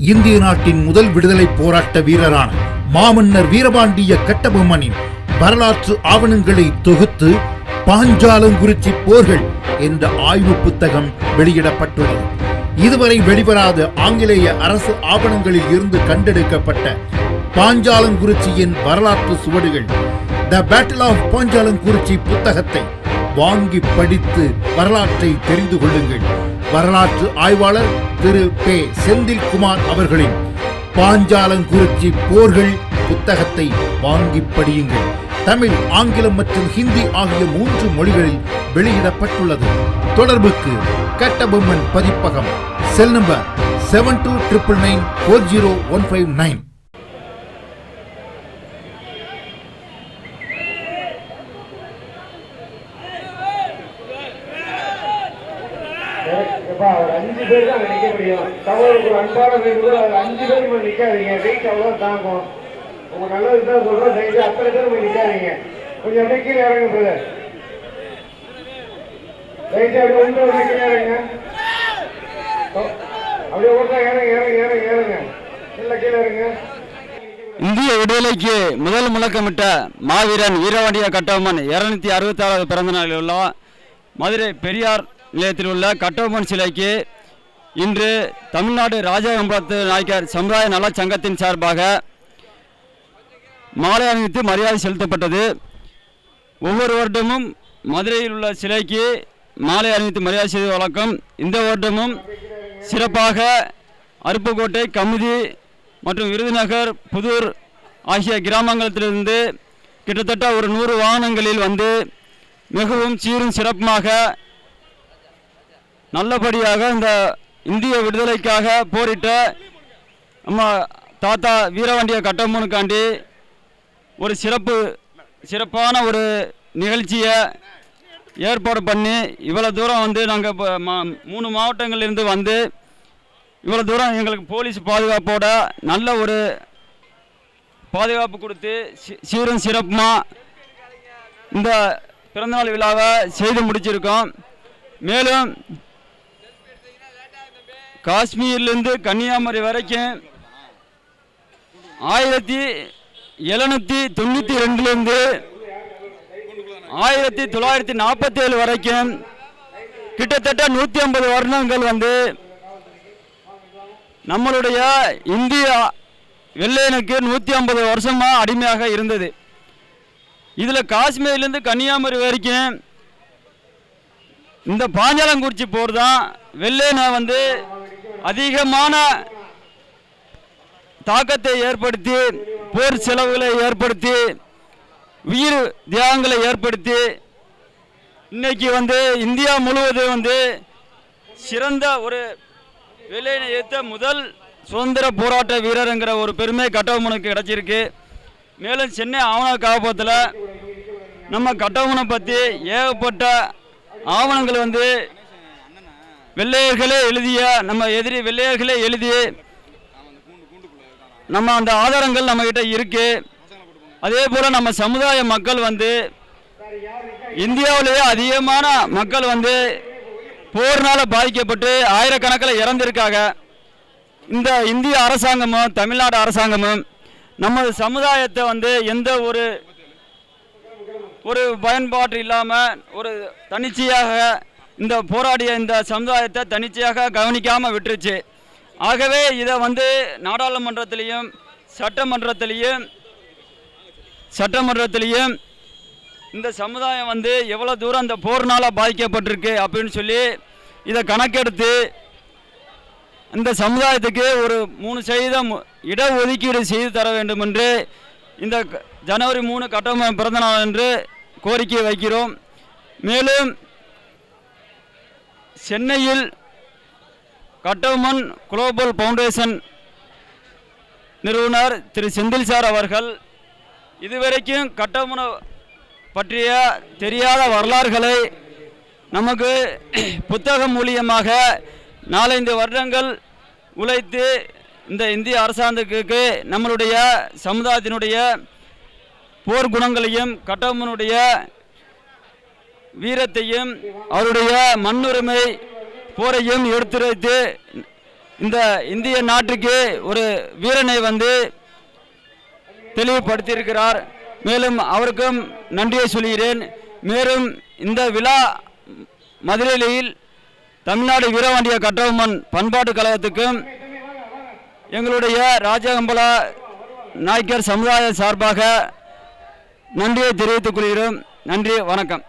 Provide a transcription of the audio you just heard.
இந்திய நாட்டின் முதல் விடுதலை போராட்ட வீரரான மாமன்னர் வீரபாண்டிய கட்டபொம்மனின் வரலாற்று ஆவணங்களை தொகுத்து பாஞ்சாலங்குறிச்சி போர்கள் என்ற ஆய்வு புத்தகம் வெளியிடப்பட்டுள்ளது. இதுவரை வெளிவராத ஆங்கிலேய அரசு ஆவணங்களில் இருந்து கண்டெடுக்கப்பட்ட பாஞ்சாலங்குறிச்சியின் வரலாற்று சுவடுகள் த பேட்டில் ஆஃப் பாஞ்சாலங்குறிச்சி புத்தகத்தை வாங்கி படித்து வரலாற்றை தெரிந்து கொள்ளுங்கள். வரலாற்று ஆய்வாளர் திரு பே செந்தில்குமார் அவர்களின் பாஞ்சாலங்குறிச்சி போர்கள் புத்தகத்தை வாங்கி படியுங்கள். தமிழ் ஆங்கிலம் மற்றும் ஹிந்தி ஆகிய மூன்று மொழிகளில் வெளியிடப்பட்டுள்ளது. தொடர்புக்கு கட்டபொம்மன் பதிப்பகம் cell number seven two triple nine four zero one five nine அஞ்சு பேர் தான் நிற்க முடியும். தமிழுக்கு ஒரு அன்பான வேண்டுகோள் அது அஞ்சு பேர் நம்ம நிற்காதீங்க வெயிட் அவ்வளோ தாங்கும். உங்க நல்லது தான் சொல்றோம் தயவு செய்து அத்தனை பேர் நம்ம நிற்காதீங்க கொஞ்சம் அப்படியே கீழே இறங்க பிரதர் தயவு செய்து ஒன்று வந்து கீழே இறங்க அப்படியே ஒன்றா இறங்க இறங்க இறங்க இறங்க. இல்லை கீழே இறங்க. இந்திய விடுதலைக்கு முதல் முழக்கமிட்ட மாவீரன் வீரவாண்டிய கட்டபொம்மன் இருநூத்தி அறுபத்தி ஆறாவது பிறந்த நாளில் உள்ள மதுரை பெரியார் நிலையத்தில் உள்ள கட்டபொம்மன் சிலைக்கு இன்று தமிழ்நாடு ராஜகம்பலத்து நாயக்கர் சமுதாய நல சங்கத்தின் சார்பாக மாலை அணிவித்து மரியாதை செலுத்தப்பட்டது. ஒவ்வொரு வருடமும் மதுரையில் உள்ள சிலைக்கு மாலை அணிவித்து மரியாதை செய்த வழக்கம். இந்த வருடமும் சிறப்பாக அருப்புக்கோட்டை கமுதி மற்றும் விருதுநகர் புதூர் ஆகிய கிராமங்களிலிருந்து கிட்டத்தட்ட ஒரு நூறு வாகனங்களில் வந்து மிகவும் சீரும் சிறப்புமாக நல்லபடியாக இந்த இந்திய விடுதலைக்காக போரிட்ட நம்ம தாத்தா வீரவாண்டிய கட்டம்மனுக்காண்டி ஒரு சிறப்பு சிறப்பான ஒரு நிகழ்ச்சியை ஏற்பாடு பண்ணி இவ்வளோ தூரம் வந்து நாங்கள் இப்போ மா மூணு மாவட்டங்கள்லேருந்து வந்து இவ்வளோ தூரம் எங்களுக்கு போலீஸ் பாதுகாப்போட நல்ல ஒரு பாதுகாப்பு கொடுத்து சீரும் சிறப்புமாக இந்த பிறந்தநாள் விழாவை செய்து முடிச்சிருக்கோம். மேலும் காஷ்மீர்லேருந்து கன்னியாகுமரி வரைக்கும் ஆயிரத்தி எழுநூற்றி தொண்ணூற்றி ரெண்டுலேருந்து ஆயிரத்தி தொள்ளாயிரத்தி நாற்பத்தி ஏழு வரைக்கும் கிட்டத்தட்ட நூற்றி ஐம்பது வருடங்கள் வந்து நம்மளுடைய இந்தியா வெள்ளையனுக்கு நூற்றி ஐம்பது வருஷமாக அடிமையாக இருந்தது. இதில் காஷ்மீர்லேருந்து கன்னியாகுமரி வரைக்கும் இந்த பாஞ்சாலங்குறிச்சி போர் தான் வெள்ளையனை வந்து அதிகமான தாக்கத்தை ஏற்படுத்தி போர் செலவுகளை ஏற்படுத்தி உயிர் தியாகங்களை ஏற்படுத்தி இன்னைக்கு வந்து இந்தியா முழுவதும் வந்து சிறந்த ஒரு வெள்ளையனை ஏற்ற முதல் சுதந்திர போராட்ட வீரருங்கிற ஒரு பெருமை கட்டபொம்மனுக்கு கிடைச்சிருக்கு. மேலும் சென்னை ஆவண காப்பத்தில் நம்ம கட்டபொம்மனை பற்றி ஏகப்பட்ட ஆவணங்கள் வந்து வெள்ளையர்களே எழுதிய நம்ம எதிரி வெள்ளையர்களே எழுதி நம்ம அந்த ஆதாரங்கள் நம்மக்கிட்ட இருக்கு. அதே போல் நம்ம சமுதாய மக்கள் வந்து இந்தியாவிலேயே அதிகமான மக்கள் வந்து போர்னால் பாதிக்கப்பட்டு ஆயிரக்கணக்கில் இறந்திருக்காங்க. இந்த இந்திய அரசாங்கமும் தமிழ்நாடு அரசாங்கமும் நமது சமுதாயத்தை வந்து எந்த ஒரு ஒரு பயன்பாடு இல்லாமல் ஒரு தனிச்சையாக இந்த போராடிய இந்த சமுதாயத்தை தனிச்சையாக கவனிக்காமல் விட்டுருச்சு. ஆகவே இதை வந்து நாடாளுமன்றத்திலையும் சட்டமன்றத்திலையும் சட்டமன்றத்திலையும் இந்த சமுதாயம் வந்து எவ்வளோ தூரம் இந்த போர்னால் பாதிக்கப்பட்டிருக்கு அப்படின்னு சொல்லி இதை கணக்கெடுத்து இந்த சமுதாயத்துக்கு ஒரு மூணு சதவீதம் இடஒதுக்கீடு செய்து தர வேண்டும் என்று இந்த ஜனவரி மூணு கட்டமைப்பு பிறந்த நாள் என்று கோரிக்கை வைக்கிறோம். மேலும் சென்னையில் கட்டவுமன் குளோபல் ஃபவுண்டேஷன் நிறுவனர் திரு செந்தில் சார் அவர்கள் இதுவரைக்கும் கட்டவுமனை பற்றிய தெரியாத வரலாறுகளை நமக்கு புத்தகம் மூலியமாக நாலஞ்சு வருடங்கள் உழைத்து இந்த இந்திய அரசாங்கத்துக்கு நம்மளுடைய சமுதாயத்தினுடைய போர் குணங்களையும் கட்டவுமனுடைய வீரத்தையும் அவருடைய மண்ணுரிமை போரையும் எடுத்துரைத்து இந்த இந்திய நாட்டுக்கு ஒரு வீரனை வந்து தெளிவுபடுத்தியிருக்கிறார். மேலும் அவருக்கும் நன்றியை சொல்கிறேன். மேலும் இந்த விழா மதுரையில் தமிழ்நாடு வீரவாண்டிய கட்டபொம்மன் பண்பாட்டு கழகத்துக்கும் எங்களுடைய ராஜகம்பலா நாய்க்கர் சமுதாய சார்பாக நன்றியை தெரிவித்துக் கொள்கிறோம். நன்றி வணக்கம்.